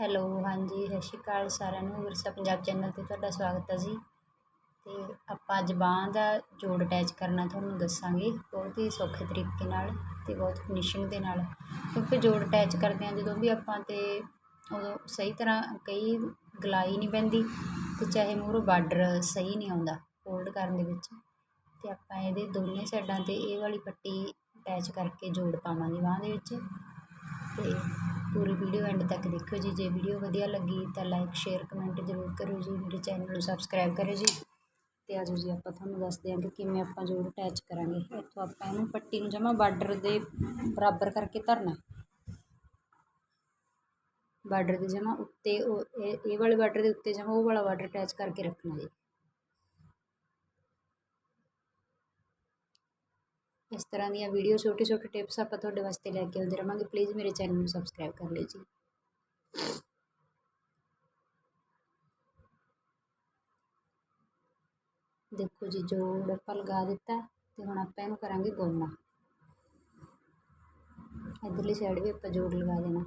Hello, ਹਾਂਜੀ, ਸਤਿ ਸ਼੍ਰੀ ਅਕਾਲ ਸਾਰਿਆਂ ਨੂੰ। ਵਿਰਸਾ ਪੰਜਾਬ ਚੈਨਲ 'ਤੇ ਤੁਹਾਡਾ ਸਵਾਗਤ ਹੈ ਜੀ। ਅਤੇ ਆਪਾਂ ਅੱਜ ਬਾਂਹ ਦਾ ਜੋੜ ਅਟੈਚ ਕਰਨਾ ਤੁਹਾਨੂੰ ਦੱਸਾਂਗੇ, ਬਹੁਤ ਹੀ ਸੌਖੇ ਤਰੀਕੇ ਨਾਲ ਅਤੇ ਬਹੁਤ ਫਿਨਿਸ਼ਿੰਗ ਦੇ ਨਾਲ। ਕਿਉਂਕਿ ਜੋੜ ਅਟੈਚ ਕਰਦੇ ਹਾਂ, ਜਦੋਂ ਵੀ ਆਪਾਂ ਅਤੇ ਉਦੋਂ ਸਹੀ ਤਰ੍ਹਾਂ ਕਈ ਗਲਾਈ ਨਹੀਂ ਪੈਂਦੀ ਅਤੇ ਚਾਹੇ ਮੂਹਰੋਂ ਬਾਰਡਰ ਸਹੀ ਨਹੀਂ ਆਉਂਦਾ ਫੋਲਡ ਕਰਨ ਦੇ ਵਿੱਚ। ਅਤੇ ਆਪਾਂ ਇਹਦੇ ਦੋਨੇ ਸਾਈਡਾਂ 'ਤੇ ਇਹ ਵਾਲੀ ਪੱਟੀ ਅਟੈਚ ਕਰਕੇ ਜੋੜ ਪਾਵਾਂਗੇ ਬਾਂਹ ਦੇ ਵਿੱਚ। ਅਤੇ ਪੂਰੀ ਵੀਡੀਓ ਐਂਡ ਤੱਕ ਦੇਖਿਓ ਜੀ। ਜੇ ਵੀਡੀਓ ਵਧੀਆ ਲੱਗੀ ਤਾਂ ਲਾਈਕ, ਸ਼ੇਅਰ, ਕਮੈਂਟ ਜ਼ਰੂਰ ਕਰਿਓ ਜੀ। ਮੇਰੇ ਚੈਨਲ ਨੂੰ ਸਬਸਕ੍ਰਾਈਬ ਕਰਿਓ ਜੀ। ਅਤੇ ਆਜੋ ਜੀ ਆਪਾਂ ਤੁਹਾਨੂੰ ਦੱਸਦੇ ਹਾਂ ਕਿ ਕਿਵੇਂ ਆਪਾਂ ਜੋੜ ਅਟੈਚ ਕਰਾਂਗੇ। ਇੱਥੋਂ ਆਪਾਂ ਇਹਨੂੰ ਪੱਟੀ ਨੂੰ ਜਮਾ ਬਾਰਡਰ ਦੇ ਬਰਾਬਰ ਕਰਕੇ ਧਰਨਾ। ਬਾਰਡਰ ਦੇ ਜਮਾ ਉੱਤੇ ਉਹ, ਇਹ ਇਹ ਵਾਲੇ ਬਾਰਡਰ ਦੇ ਉੱਤੇ ਜਮਾ ਉਹ ਵਾਲਾ ਬਾਰਡਰ ਅਟੈਚ ਕਰਕੇ ਰੱਖਣਾ ਜੀ। ਇਸ ਤਰ੍ਹਾਂ ਦੀਆਂ ਵੀਡੀਓ, ਛੋਟੇ ਛੋਟੇ ਟਿਪਸ ਆਪਾਂ ਤੁਹਾਡੇ ਵਾਸਤੇ ਲੈ ਕੇ ਆਉਂਦੇ ਰਵਾਂਗੇ ਪਲੀਜ਼ ਮੇਰੇ ਚੈਨਲ ਨੂੰ ਸਬਸਕ੍ਰਾਈਬ ਕਰ ਲਿਓ ਜੀ। ਦੇਖੋ ਜੀ ਜੋੜ ਆਪਾਂ ਲਗਾ ਦਿੱਤਾ ਤੇ ਹੁਣ ਆਪਾਂ ਇਹਨੂੰ ਕਰਾਂਗੇ ਗੋਮਾ ਇਧਰਲੀ ਸਾਈਡ ਵੀ ਆਪਾਂ ਜੋੜ ਲਗਾ ਦੇਣਾ।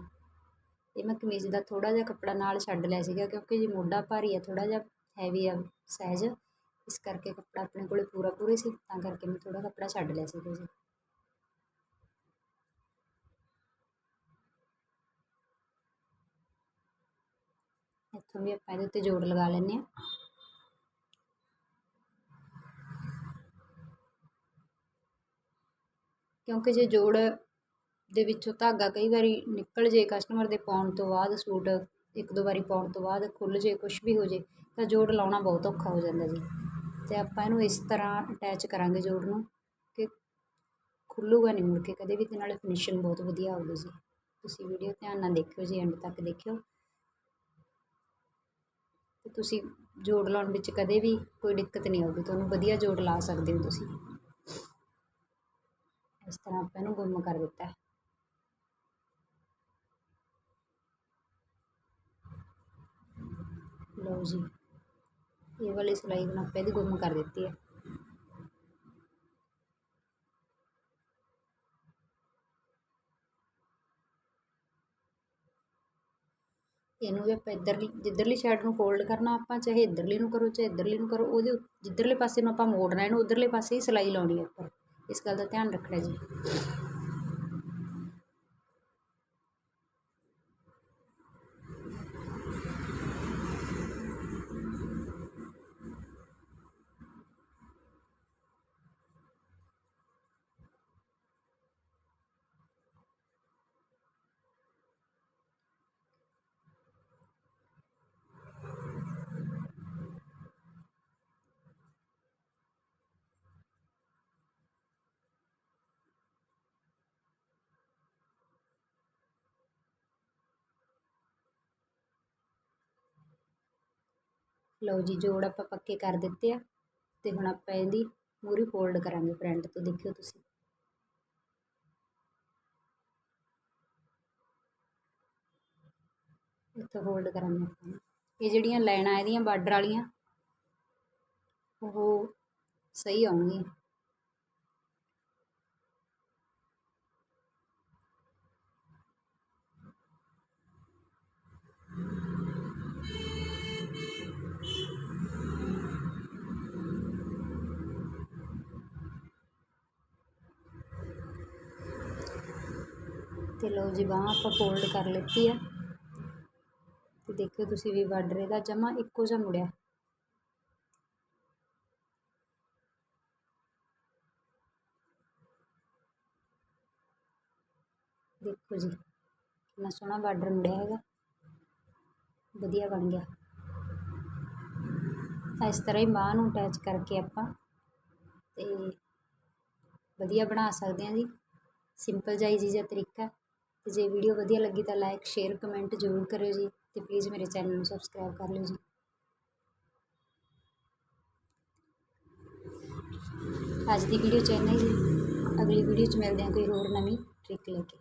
ਇਹ ਮੈਂ ਕਮੀਜ਼ ਦਾ ਥੋੜਾ ਜਿਹਾ ਕੱਪੜਾ ਨਾਲ ਛੱਡ ਲਿਆ ਸੀਗਾ, ਕਿਉਂਕਿ ਜੀ ਮੋਢਾ ਭਾਰੀ ਆ ਥੋੜਾ ਜਿਹਾ ਹੈਵੀ ਆ ਸਾਈਜ਼ ਇਸ ਕਰਕੇ ਕੱਪੜਾ ਆਪਣੇ ਕੋਲ ਪੂਰਾ ਪੂਰੇ ਸੀ, ਤਾਂ ਕਰਕੇ ਮੈਂ ਥੋੜਾ ਕੱਪੜਾ ਛੱਡ ਲਿਆ ਸੀਗਾ ਜੀ। ਇੱਥੋਂ ਵੀ ਆਪਾਂ ਇਹਦੇ ਉੱਤੇ ਜੋੜ ਲਗਾ ਲੈਂਦੇ ਹਾਂ। ਕਿਉਂਕਿ ਜੇ ਜੋੜ ਦੇ ਵਿੱਚੋਂ ਧਾਗਾ ਕਈ ਵਾਰੀ ਨਿਕਲ ਜੇ ਕਸਟਮਰ ਦੇ ਪਾਉਣ ਤੋਂ ਬਾਅਦ, ਸੂਟ ਇੱਕ ਦੋ ਵਾਰੀ ਪਾਉਣ ਤੋਂ ਬਾਅਦ ਖੁੱਲ੍ਹ ਜੇ, ਕੁਛ ਵੀ ਹੋ ਜੇ, ਤਾਂ ਜੋੜ ਲਾਉਣਾ ਬਹੁਤ ਔਖਾ ਹੋ ਜਾਂਦਾ ਜੀ। ਅਤੇ ਆਪਾਂ ਇਹਨੂੰ ਇਸ ਤਰ੍ਹਾਂ ਅਟੈਚ ਕਰਾਂਗੇ ਜੋੜ ਨੂੰ ਕਿ ਖੁੱਲ੍ਹੂਗਾ ਨਹੀਂ ਮੁੜ ਕੇ, ਕਦੇ ਵੀ ਅਤੇ ਨਾਲੇ ਫਿਨਿਸ਼ਿੰਗ ਬਹੁਤ ਵਧੀਆ ਆਊਗੀ ਜੀ। ਤੁਸੀਂ ਵੀਡੀਓ ਧਿਆਨ ਨਾਲ ਦੇਖਿਓ ਜੀ ਐਂਡ ਤੱਕ ਦੇਖਿਓ। ਅਤੇ ਤੁਸੀਂ ਜੋੜ ਲਾਉਣ ਵਿੱਚ ਕਦੇ ਵੀ ਕੋਈ ਦਿੱਕਤ ਨਹੀਂ ਆਊਗੀ, ਤੁਹਾਨੂੰ ਵਧੀਆ ਜੋੜ ਲਾ ਸਕਦੇ ਹੋ ਤੁਸੀਂ। ਇਸ ਤਰ੍ਹਾਂ ਆਪਾਂ ਇਹਨੂੰ ਗੁੰਮ ਕਰ ਦਿੱਤਾ। ਲਓ ਜੀ। ਇਹ ਵਾਲੀ ਸਿਲਾਈ ਹੁਣ ਆਪਾਂ ਇਹਦੀ ਗੁੰਮ ਕਰ ਦਿੱਤੀ ਹੈ। ਇਹਨੂੰ ਵੀ ਆਪਾਂ ਇੱਧਰਲੀ, ਜਿੱਧਰਲੀ ਸਾਈਡ ਨੂੰ ਫੋਲਡ ਕਰਨਾ ਆਪਾਂ, ਚਾਹੇ ਇੱਧਰਲੀ ਨੂੰ ਕਰੋ, ਚਾਹੇ ਇੱਧਰਲੀ ਨੂੰ ਕਰੋ, ਉਹਦੇ ਜਿੱਧਰਲੇ ਪਾਸੇ ਨੂੰ ਆਪਾਂ ਮੋੜਨਾ, ਇਹਨੂੰ ਉੱਧਰਲੇ ਪਾਸੇ ਹੀ ਸਿਲਾਈ ਲਾਉਣੀ ਹੈ ਉੱਪਰ। ਇਸ ਗੱਲ ਦਾ ਧਿਆਨ ਰੱਖਣਾ ਜੀ। ਲਓ ਜੀ ਜੋੜ ਆਪਾਂ ਪੱਕੇ ਕਰ ਦਿੱਤੇ ਆ, ਤੇ ਹੁਣ ਆਪਾਂ ਇਹਦੀ ਪੂਰੀ ਫੋਲਡ ਕਰਾਂਗੇ ਫਰੰਟ ਤੋਂ, ਦੇਖਿਓ ਤੁਸੀਂ। ਇੱਥੋਂ ਫੋਲਡ ਕਰਾਂਗੇ ਆਪਾਂ। ਇਹ ਜਿਹੜੀਆਂ ਲਾਈਨਾਂ ਇਹਦੀਆਂ ਬਾਰਡਰ ਵਾਲੀਆਂ, ਉਹ ਸਹੀ ਆਉਣਗੀਆਂ। ਤੇ ਲਓ ਜੀ ਬਾਹ ਆਪਾਂ ਫੋਲਡ ਕਰ ਲਿੱਤੀ ਆ। ਤੇ ਦੇਖਿਓ ਤੁਸੀਂ ਵੀ ਬਾਰਡਰ ਇਹਦਾ ਜਮਾ ਇੱਕੋ ਜਿਹਾ ਮੁੜਿਆ। ਦੇਖੋ ਜੀ, ਕਿੰਨਾ ਸੋਹਣਾ ਬਾਰਡਰ ਮੁੜਿਆ ਹੈਗਾ। ਵਧੀਆ ਬਣ ਗਿਆ। ਇਸ ਤਰ੍ਹਾਂ ਹੀ ਬਾਹ ਨੂੰ ਅਟੈਚ ਕਰਕੇ ਆਪਾਂ ਤੇ ਵਧੀਆ ਬਣਾ ਸਕਦੇ ਹਾਂ ਜੀ। ਸਿੰਪਲ ਜਿਹਾ ਈਜ਼ੀ ਜਿਹਾ ਤਰੀਕਾ। ਅਤੇ ਜੇ ਵੀਡੀਓ ਵਧੀਆ ਲੱਗੀ ਤਾਂ ਲਾਈਕ ਸ਼ੇਅਰ ਕਮੈਂਟ ਜ਼ਰੂਰ ਕਰਿਓ ਜੀ ਅਤੇ ਪਲੀਜ਼ ਮੇਰੇ ਚੈਨਲ ਨੂੰ ਸਬਸਕ੍ਰਾਈਬ ਕਰ ਲਿਓ ਜੀ। ਅੱਜ ਦੀ ਵੀਡੀਓ ਚ ਇੰਨਾ ਹੀ ਜੀ। ਅਗਲੀ ਵੀਡੀਓ ਚ ਮਿਲਦੇ ਹਾਂ ਕੋਈ ਹੋਰ ਨਵੀਂ ਟ੍ਰਿਕ ਲੈ ਕੇ।